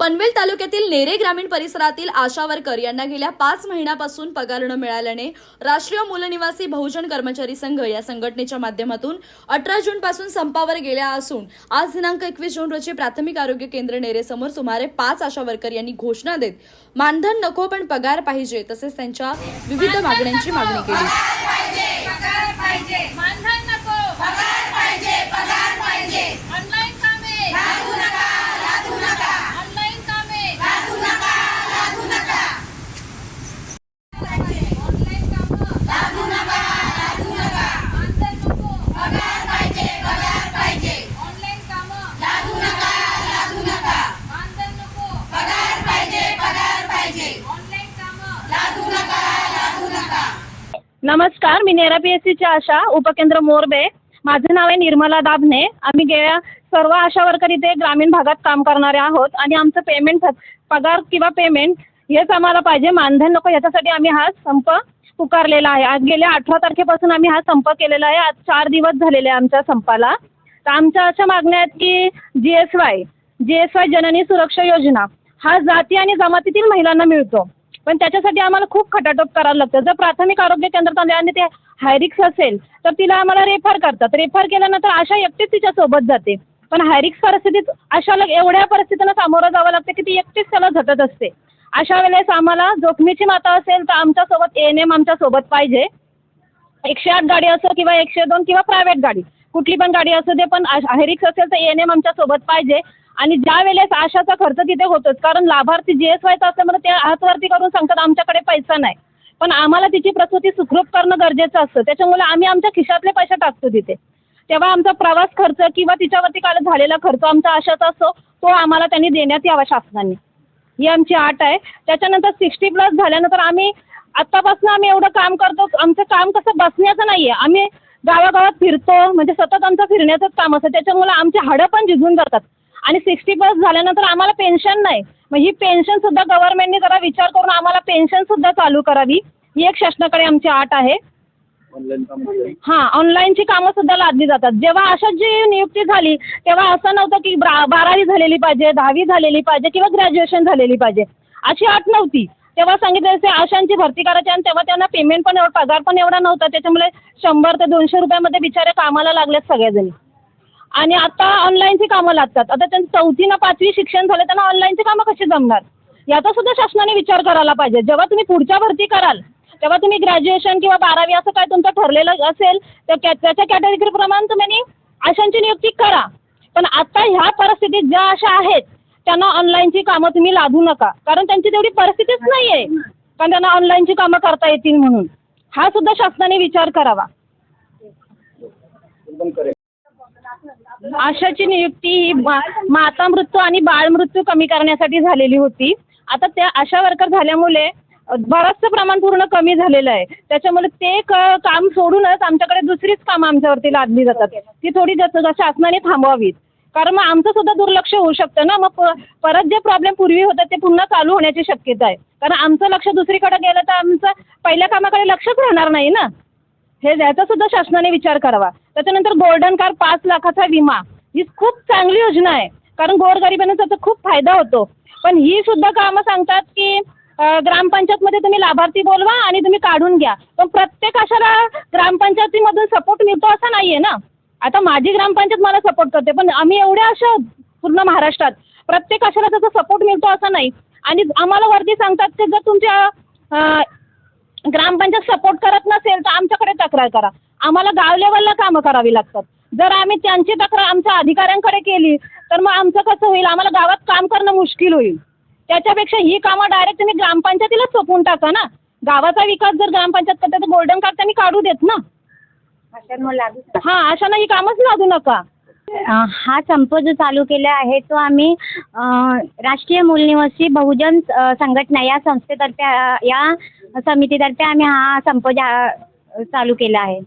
पनवेल तालुक्यातील नेरे ग्रामीण परिसरातील आशा वर्कर यांना गेल्या पाच महिन्यापासून पगार न मिळाल्याने राष्ट्रीय मूलनिवासी बहुजन कर्मचारी संघ या संघटनेच्या माध्यमातून अठरा जून पासून संपावर गेल्या असून आज दिनांक एकवीस जून रोजी प्राथमिक आरोग्य केंद्र नेरेसमोर सुमारे पाच आशा वर्कर यांनी घोषणा देत मानधन नको पण पगार पाहिजे तसेच त्यांच्या विविध मागण्यांची मागणी केली पगार पाहिजे मानधन नको पगार पाहिजे पगार पाहिजे ऑनलाईन कामे लागू नका लागू नका ऑनलाईन कामे लागू नका लागू नका ऑनलाईन कामं लागू नका लागू नका मानधन नको पगार पाहिजे पगार पाहिजे ऑनलाईन कामं लागू नका लागू नका मानधन नको पगार पाहिजे पगार पाहिजे ऑनलाईन कामं लागू नका लागू नका नमस्कार मी नेरा पी एस सीच्या आशा उपकेंद्र मोरबे. माझं नाव आहे निर्मला दाबने आम्ही गेल्या सर्व आशा वर्कर इथे ग्रामीण भागात काम करणारे आहोत आणि आमचं पेमेंट पगार किंवा पेमेंट हेच आम्हाला पाहिजे. मानधन नको याच्यासाठी आम्ही हा संप पुकारलेला आहे. आज गेल्या अठरा तारखेपासून आम्ही हा संप केलेला आहे. आज चार दिवस झालेले आहे आमच्या संपाला. तर आमच्या अशा मागण्या आहेत की G S Y G S Y Janani Suraksha Yojana हा जाती आणि जमातीतील महिलांना मिळतो. पण त्याच्यासाठी आम्हाला खूप खटाटोप करावं लागतं. जर प्राथमिक आरोग्य केंद्रात आले आणि ते हायरिक्स असेल तर तिला आम्हाला रेफर करतात. रेफर केल्यानंतर आशा एकटीच तिच्या सोबत जाते. पण हायरिक्स परिस्थितीत अशाला एवढ्या परिस्थितीनं सामोरं जावं लागतं की ती एकटीच त्याला झटत असते. अशा वेळेस आम्हाला जोखमीची माता असेल तर आमच्यासोबत ए एन एम आमच्यासोबत पाहिजे. एकशे आठ गाडी असो किंवा एकशे दोन किंवा प्रायव्हेट गाडी. कुठली पण गाडी असू दे पण हेरिक्स असेल तर ए एन एम आमच्यासोबत पाहिजे. आणि ज्या वेळेस आशाचा खर्च तिथे होतोच कारण लाभार्थी जी एस वायचा असल्यामुळे ते हातवरती करून सांगतात आमच्याकडे पैसा नाही. पण आम्हाला तिची प्रसूती सुखरूप करणं गरजेचं असतं. त्याच्यामुळे आम्ही आमच्या खिशातले पैसे टाकतो तिथे. तेव्हा आमचा प्रवास खर्च किंवा तिच्यावरती काल झालेला खर्च आमचा आशाचा असतो तो आम्हाला त्यांनी देण्यात यावा शासनाने. ही आमची आट आहे. त्याच्यानंतर सिक्स्टी प्लस झाल्यानंतर आम्ही आत्तापासून आम्ही एवढं काम करतो आमचं काम कसं बसण्याचं नाही आहे आम्ही गावागावात फिरतो म्हणजे सतत आमचं फिरण्याचंच काम असतं. त्याच्यामुळे आमची हाडं पण झिजून जातात. आणि सिक्स्टी प्लस झाल्यानंतर आम्हाला पेन्शन नाही. मग ही पेन्शनसुद्धा गव्हर्नमेंटने जरा विचार करून आम्हाला पेन्शनसुद्धा चालू करावी. ही एक शासनाकडे आमची आट आहे. हां ऑनलाईनची कामं सुद्धा लादली जातात. जेव्हा अशाची नियुक्ती झाली तेव्हा असं नव्हतं की ब्रा बारावी झालेली पाहिजे दहावी झालेली पाहिजे किंवा ग्रॅज्युएशन झालेली पाहिजे. अशी अट नव्हती. तेव्हा सांगितलं असे आशांची भरती करायची आणि तेव्हा त्यांना पेमेंट पण एवढा पगार पण एवढा नव्हता. त्याच्यामुळे शंभर ते दोनशे रुपयामध्ये बिचारे कामाला लागलेत सगळेजणी. आणि आता ऑनलाईनची कामं लागतात. आता त्यांचं चौथी ना पाचवी शिक्षण झालं त्यांना ऑनलाईनची कामं कशी जमणार? याचा सुद्धा शासनाने विचार करायला पाहिजे. जेव्हा तुम्ही पुढच्या भरती कराल तेव्हा तुम्ही ग्रॅज्युएशन किंवा बारावी असं काय तुमचं ठरलेलं असेल तर त्या त्याच्या कॅटेगरीप्रमाणे तुम्ही आशांची नियुक्ती करा. पण आता ह्या परिस्थितीत ज्या आशा आहेत त्यांना ऑनलाईनची कामं तुम्ही लादू नका. कारण त्यांची तेवढी परिस्थितीच नाही आहे कारण त्यांना ऑनलाईनची कामं करता येतील म्हणून. हा सुद्धा शासनाने विचार करावा. आशाची नियुक्ती ही माता मृत्यू आणि बाळ मृत्यू कमी करण्यासाठी झालेली होती. आता त्या आशा वर्कर झाल्यामुळे बरंचसं प्रमाण पूर्ण कमी झालेलं आहे. त्याच्यामुळे ते क- काम सोडूनच आमच्याकडे दुसरीच कामं आमच्यावरती लादली जातात. ती थोडी जास्त शासनाने थांबवावीत. कारण मग आमचं सुद्धा दुर्लक्ष होऊ शकतं ना. मग परत जे प्रॉब्लेम पूर्वी होतात ते पुन्हा चालू होण्याची शक्यता आहे. कारण आमचं लक्ष दुसरीकडे गेलं तर आमचं पहिल्या कामाकडे लक्षच राहणार नाही ना. हे याचा सुद्धा शासनाने विचार करावा. त्याच्यानंतर गोल्डन कार पाच लाखाचा विमा ही खूप चांगली योजना आहे. कारण गोरगरिबांना त्याचा खूप फायदा होतो. पण ही सुद्धा कामं सांगतात की ग्रामपंचायतमध्ये तुम्ही लाभार्थी बोलवा आणि तुम्ही काढून घ्या. पण प्रत्येक अशाला ग्रामपंचायतीमधून सपोर्ट मिळतो असं नाही आहे ना. आता माझी ग्रामपंचायत मला सपोर्ट करते पण आम्ही एवढ्या अशा पूर्ण महाराष्ट्रात प्रत्येक अशाला त्याचा सपोर्ट मिळतो असं नाही. आणि आम्हाला वरती सांगतात की जर तुमच्या ग्रामपंचायत सपोर्ट करत नसेल तर आमच्याकडे तक्रार करा. आम्हाला गाव लेवलला कामं करावी लागतात. जर आम्ही त्यांची तक्रार आमच्या अधिकाऱ्यांकडे केली तर मग आमचं कसं होईल? आम्हाला गावात काम करणं मुश्किल होईल. त्याच्यापेक्षा ही कामं डायरेक्ट तुम्ही ग्रामपंचायतीलाच सोपवून टाका ना. गावाचा विकास जर ग्रामपंचायत करते तर गोल्डन कार्ड त्यांनी काढू देत ना. हां अशानं ही कामच लादू नका. हा संप जो चालू केला आहे तो आम्ही राष्ट्रीय मूलनिवासी बहुजन संघटना या संस्थेतर्फे या समितीतर्फे आम्ही हा संप जा- चालू केला आहे.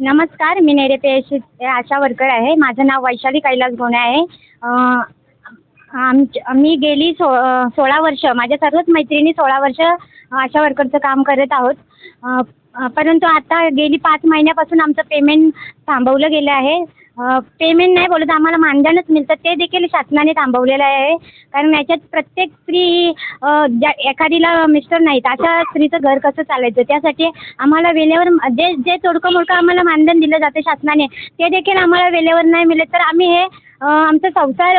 नमस्कार मी पेशी आशा वर्कर आहे. माझं नाव वैशाली कैलास गोणे आहे. आमच मी गेली सो सोळा वर्ष माझ्या सर्वच मैत्रिणी सोळा वर्ष आशा वर्करचं काम करत आहोत. परंतु आता गेली पाच महिन्यापासून आमचं पेमेंट थांबवलं गेलं आहे. पेमेंट नाही बोलत आम्हाला मानधनच मिळतं. ते देखील शासनाने थांबवलेलं आहे. कारण याच्यात प्रत्येक स्त्री ज्या एखादीला मिस्टर नाहीत अशा स्त्रीचं घर कसं चालायचं? त्यासाठी आम्हाला वेळेवर जे जे तोडकं मोडकं आम्हाला मानधन दिलं जातं शासनाने ते देखील आम्हाला वेळेवर नाही मिळत. तर आम्ही हे आमचं आमचा संसार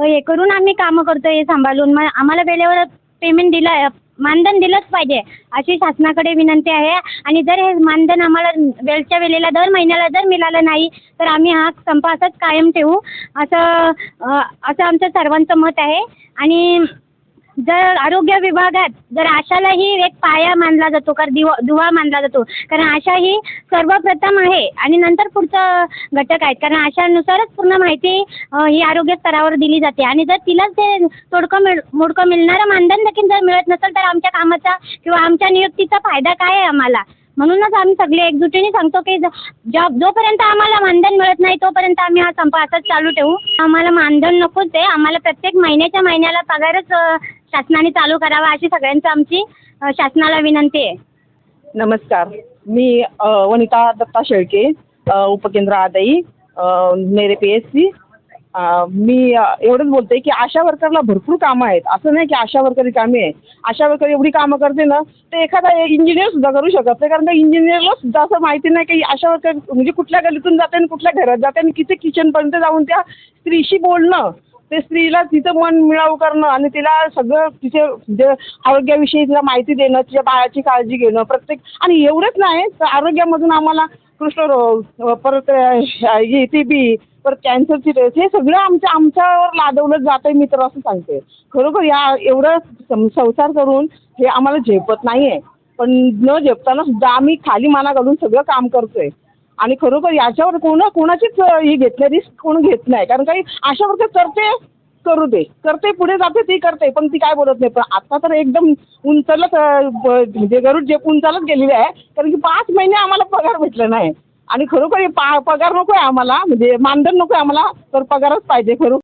हे करून आम्ही कामं करतो हे सांभाळून. मग आम्हाला वेळेवर पेमेंट दिलं मानधन दिलंच पाहिजे अशी शासनाकडे विनंती आहे. आणि जर हे मानधन आम्हाला वेळच्या वेळेला दर महिन्याला जर मिळालं नाही तर आम्ही हा संप असाच कायम ठेवू असं असं आमचं सर्वांचं मत आहे. आणि जर आरोग्य विभागात जर आशालाही एक पाया मानला जातो कारण दिवा दुवा मानला जातो कारण आशा ही सर्वप्रथम आहे आणि नंतर पुढचं घटक आहेत. कारण आशानुसारच पूर्ण माहिती ही आरोग्य स्तरावर दिली जाते. आणि जर तिलाच ते तोडकं मिळ मोडकं मिळणारं मानधन देखील जर मिळत नसेल तर आमच्या कामाचा किंवा आमच्या नियुक्तीचा फायदा काय आहे आम्हाला? म्हणूनच आम्ही सगळे एकजुटीने सांगतो की ज- जॉब जोपर्यंत आम्हाला मानधन मिळत नाही तोपर्यंत आम्ही हा संप असाच चालू ठेवू. आम्हाला मानधन नकोच आहे. आम्हाला प्रत्येक महिन्याच्या महिन्याला पगारच शासनाने चालू करावा अशी सगळ्यांचं आमची शासनाला विनंती आहे. नमस्कार. मी वनिता दत्ता शेळके उपकेंद्र आदाई मेरे नेरे पी एस सी. मी एवढंच बोलते की आशा वर्करला भरपूर कामं आहेत. असं नाही की आशा वर्कर कामे आहे. आशा वर्कर एवढी कामं करते ना ते एखादा इंजिनियर सुद्धा करू शकत नाही. कारण का इंजिनियरला सुद्धा असं माहिती नाही की आशा वर्कर म्हणजे कुठल्या गलीतून जाते आणि कुठल्या घरात जाते आणि किती किचनपर्यंत जाऊन त्या स्त्रीशी बोलणं. ते स्त्रीला तिचं मन मिळावू करणं आणि तिला सगळं तिचे आरोग्याविषयी तिला माहिती देणं तिच्या बाळाची काळजी घेणं प्रत्येक आणि एवढंच नाही तर आरोग्यामधून आम्हाला कुष्ठरोग परत परत टी बी परत कॅन्सरची रेस हे सगळं आमच्या आमच्यावर लादवलं जातं आहे मी तर असं सांगते. खरोखर या एवढं सं- संसार करून हे आम्हाला झेपत नाही आहे पण न झेपताना सुद्धा आम्ही खाली माना घालून सगळं काम करतोय. आणि खरोखर याच्यावर कोणा कोणाचीच ही घेत नाही रिस्क कोण घेत नाही. कारण काही अशा वर्ग करते करू दे. करते पुढे जाते ती करते पण ती काय बोलत नाही. पण आता तर एकदम उंचलच म्हणजे गरुड जे उंचालच गेलेली आहे. कारण की पाच महिने आम्हाला पगार भेटला नाही. आणि खरोखर हे पा पगार नको आहे आम्हाला. म्हणजे मानधन नको आहे आम्हाला तर पगारच पाहिजे खरं.